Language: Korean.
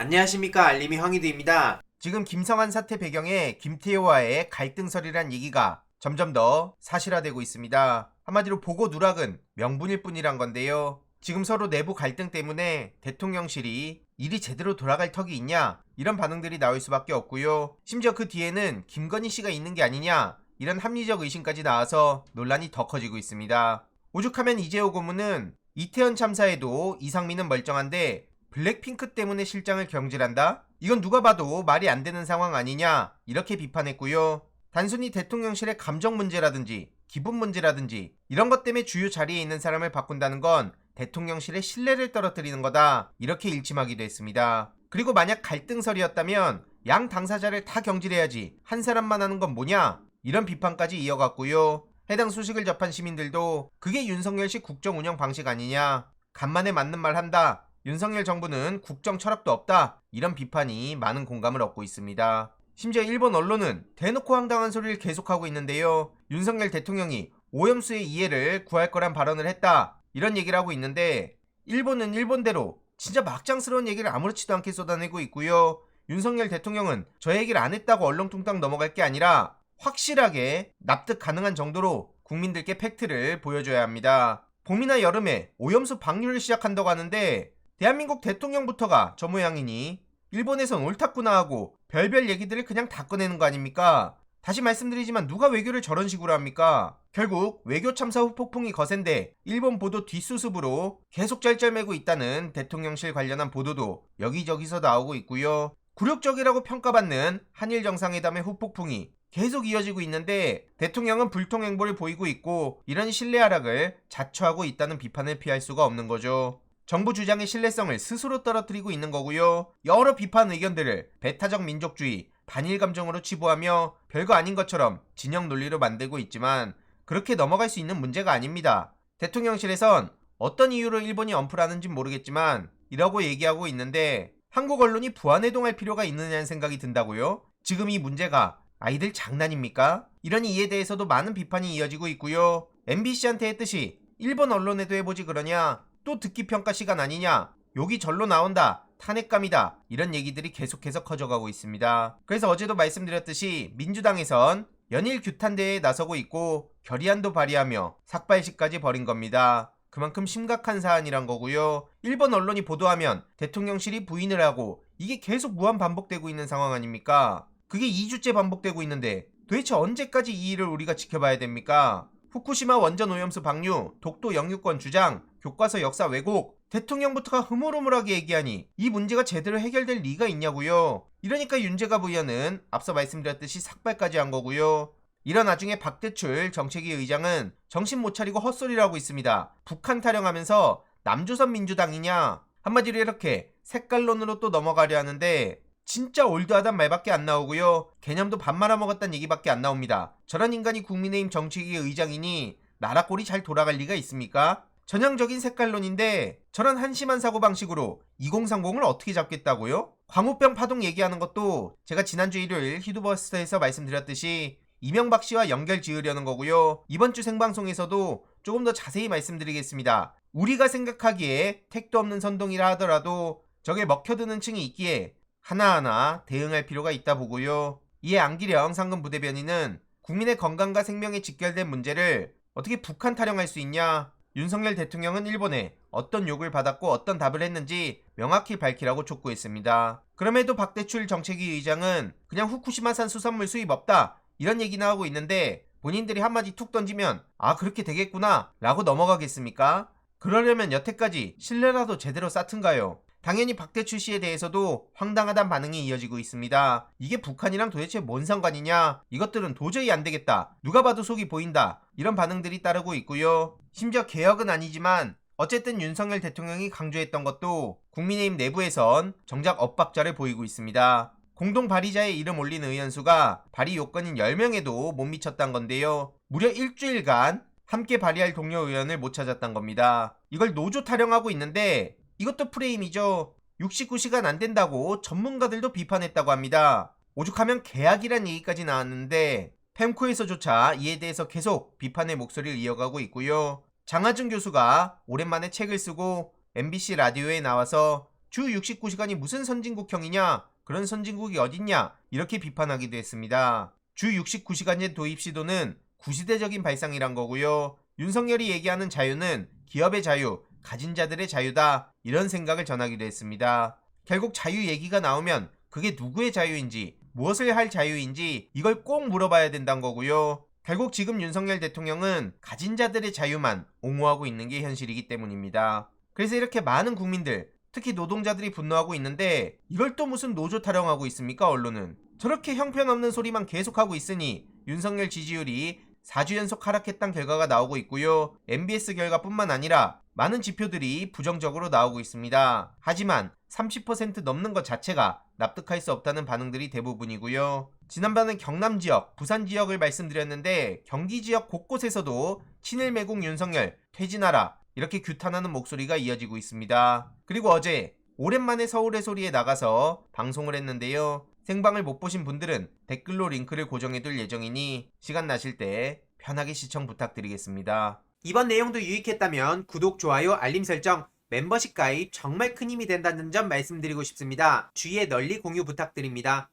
안녕하십니까 알림이 황희두입니다. 지금 김성한 사태 배경에 김태호와의 갈등설이란 얘기가 점점 더 사실화되고 있습니다. 한마디로 보고 누락은 명분일 뿐이란 건데요. 지금 서로 내부 갈등 때문에 대통령실이 일이 제대로 돌아갈 턱이 있냐 이런 반응들이 나올 수밖에 없고요. 심지어 그 뒤에는 김건희 씨가 있는 게 아니냐 이런 합리적 의심까지 나와서 논란이 더 커지고 있습니다. 오죽하면 이재호 고문은 이태원 참사에도 이상민은 멀쩡한데 블랙핑크 때문에 실장을 경질한다? 이건 누가 봐도 말이 안 되는 상황 아니냐? 이렇게 비판했고요. 단순히 대통령실의 감정 문제라든지 기분 문제라든지 이런 것 때문에 주요 자리에 있는 사람을 바꾼다는 건 대통령실의 신뢰를 떨어뜨리는 거다. 이렇게 일침하기도 했습니다. 그리고 만약 갈등설이었다면 양 당사자를 다 경질해야지 한 사람만 하는 건 뭐냐? 이런 비판까지 이어갔고요. 해당 소식을 접한 시민들도 그게 윤석열식 국정 운영 방식 아니냐? 간만에 맞는 말 한다. 윤석열 정부는 국정 철학도 없다. 이런 비판이 많은 공감을 얻고 있습니다. 심지어 일본 언론은 대놓고 황당한 소리를 계속하고 있는데요. 윤석열 대통령이 오염수의 이해를 구할 거란 발언을 했다. 이런 얘기를 하고 있는데 일본은 일본대로 진짜 막장스러운 얘기를 아무렇지도 않게 쏟아내고 있고요. 윤석열 대통령은 저 얘기를 안 했다고 얼렁뚱땅 넘어갈 게 아니라 확실하게 납득 가능한 정도로 국민들께 팩트를 보여줘야 합니다. 봄이나 여름에 오염수 방류를 시작한다고 하는데 대한민국 대통령부터가 저 모양이니 일본에선 옳았구나 하고 별별 얘기들을 그냥 다 꺼내는 거 아닙니까? 다시 말씀드리지만 누가 외교를 저런 식으로 합니까? 결국 외교 참사 후 폭풍이 거센데 일본 보도 뒷수습으로 계속 짤짤매고 있다는 대통령실 관련한 보도도 여기저기서 나오고 있고요. 굴욕적이라고 평가받는 한일 정상회담의 후폭풍이 계속 이어지고 있는데 대통령은 불통 행보를 보이고 있고 이런 신뢰 하락을 자초하고 있다는 비판을 피할 수가 없는 거죠. 정부 주장의 신뢰성을 스스로 떨어뜨리고 있는 거고요. 여러 비판 의견들을 배타적 민족주의, 반일 감정으로 치부하며 별거 아닌 것처럼 진영 논리로 만들고 있지만 그렇게 넘어갈 수 있는 문제가 아닙니다. 대통령실에선 어떤 이유로 일본이 언플하는지 모르겠지만 이라고 얘기하고 있는데 한국 언론이 부안해동할 필요가 있느냐는 생각이 든다고요? 지금 이 문제가 아이들 장난입니까? 이런 이에 대해서도 많은 비판이 이어지고 있고요. MBC한테 했듯이 일본 언론에도 해보지 그러냐? 또 듣기 평가 시간 아니냐? 욕이 절로 나온다. 탄핵감이다. 이런 얘기들이 계속해서 커져가고 있습니다. 그래서 어제도 말씀드렸듯이 민주당에선 연일 규탄대회에 나서고 있고 결의안도 발의하며 삭발식까지 벌인 겁니다. 그만큼 심각한 사안이란 거고요. 일본 언론이 보도하면 대통령실이 부인을 하고 이게 계속 무한 반복되고 있는 상황 아닙니까? 그게 2주째 반복되고 있는데 도대체 언제까지 이 일을 우리가 지켜봐야 됩니까? 후쿠시마 원전 오염수 방류, 독도 영유권 주장, 교과서 역사 왜곡, 대통령부터가 흐물흐물하게 얘기하니 이 문제가 제대로 해결될 리가 있냐고요. 이러니까 윤재가 부의원은 앞서 말씀드렸듯이 삭발까지 한 거고요. 이런 와중에 박대출 정책위 의장은 정신 못 차리고 헛소리를 하고 있습니다. 북한 타령하면서 남조선 민주당이냐? 한마디로 이렇게 색깔론으로 또 넘어가려 하는데 진짜 올드하단 말밖에 안 나오고요. 개념도 밥 말아먹었단 얘기밖에 안 나옵니다. 저런 인간이 국민의힘 정치위 의장이니 나라 꼴이 잘 돌아갈 리가 있습니까? 전형적인 색깔론인데 저런 한심한 사고방식으로 2030을 어떻게 잡겠다고요? 광우병 파동 얘기하는 것도 제가 지난주 일요일 히두버스터에서 말씀드렸듯이 이명박 씨와 연결 지으려는 거고요. 이번 주 생방송에서도 조금 더 자세히 말씀드리겠습니다. 우리가 생각하기에 택도 없는 선동이라 하더라도 저게 먹혀드는 층이 있기에 하나하나 대응할 필요가 있다 보고요. 이에 안기령 상금 부대변인은 국민의 건강과 생명에 직결된 문제를 어떻게 북한 타령할 수 있냐? 윤석열 대통령은 일본에 어떤 욕을 받았고 어떤 답을 했는지 명확히 밝히라고 촉구했습니다. 그럼에도 박대출 정책위 의장은 그냥 후쿠시마산 수산물 수입 없다 이런 얘기나 하고 있는데 본인들이 한마디 툭 던지면 아 그렇게 되겠구나 라고 넘어가겠습니까? 그러려면 여태까지 신뢰라도 제대로 쌓든가요. 당연히 박대출 씨에 대해서도 황당하단 반응이 이어지고 있습니다. 이게 북한이랑 도대체 뭔 상관이냐? 이것들은 도저히 안 되겠다. 누가 봐도 속이 보인다. 이런 반응들이 따르고 있고요. 심지어 개혁은 아니지만 어쨌든 윤석열 대통령이 강조했던 것도 국민의힘 내부에선 정작 엇박자를 보이고 있습니다. 공동 발의자의 이름 올린 의원 수가 발의 요건인 10명에도 못 미쳤단 건데요. 무려 일주일간 함께 발의할 동료 의원을 못 찾았단 겁니다. 이걸 노조 타령하고 있는데 이것도 프레임이죠. 69시간 안 된다고 전문가들도 비판했다고 합니다. 오죽하면 계약이란 얘기까지 나왔는데 펜코에서조차 이에 대해서 계속 비판의 목소리를 이어가고 있고요. 장하준 교수가 오랜만에 책을 쓰고 MBC 라디오에 나와서 주 69시간이 무슨 선진국형이냐? 그런 선진국이 어딨냐? 이렇게 비판하기도 했습니다. 주 69시간제 도입 시도는 구시대적인 발상이란 거고요. 윤석열이 얘기하는 자유는 기업의 자유, 가진 자들의 자유다. 이런 생각을 전하기도 했습니다. 결국 자유 얘기가 나오면 그게 누구의 자유인지, 무엇을 할 자유인지 이걸 꼭 물어봐야 된다는 거고요. 결국 지금 윤석열 대통령은 가진 자들의 자유만 옹호하고 있는 게 현실이기 때문입니다. 그래서 이렇게 많은 국민들, 특히 노동자들이 분노하고 있는데 이걸 또 무슨 노조 타령하고 있습니까 언론은 저렇게 형편없는 소리만 계속하고 있으니 윤석열 지지율이 4주 연속 하락했던 결과가 나오고 있고요 MBS 결과뿐만 아니라 많은 지표들이 부정적으로 나오고 있습니다 하지만 30% 넘는 것 자체가 납득할 수 없다는 반응들이 대부분이고요 지난번엔 경남 지역, 부산 지역을 말씀드렸는데 경기 지역 곳곳에서도 친일 매국 윤석열 퇴진하라 이렇게 규탄하는 목소리가 이어지고 있습니다. 그리고 어제 오랜만에 서울의 소리에 나가서 방송을 했는데요. 생방을 못 보신 분들은 댓글로 링크를 고정해둘 예정이니 시간 나실 때 편하게 시청 부탁드리겠습니다. 이번 내용도 유익했다면 구독, 좋아요, 알림 설정, 멤버십 가입 정말 큰 힘이 된다는 점 말씀드리고 싶습니다. 주위에 널리 공유 부탁드립니다.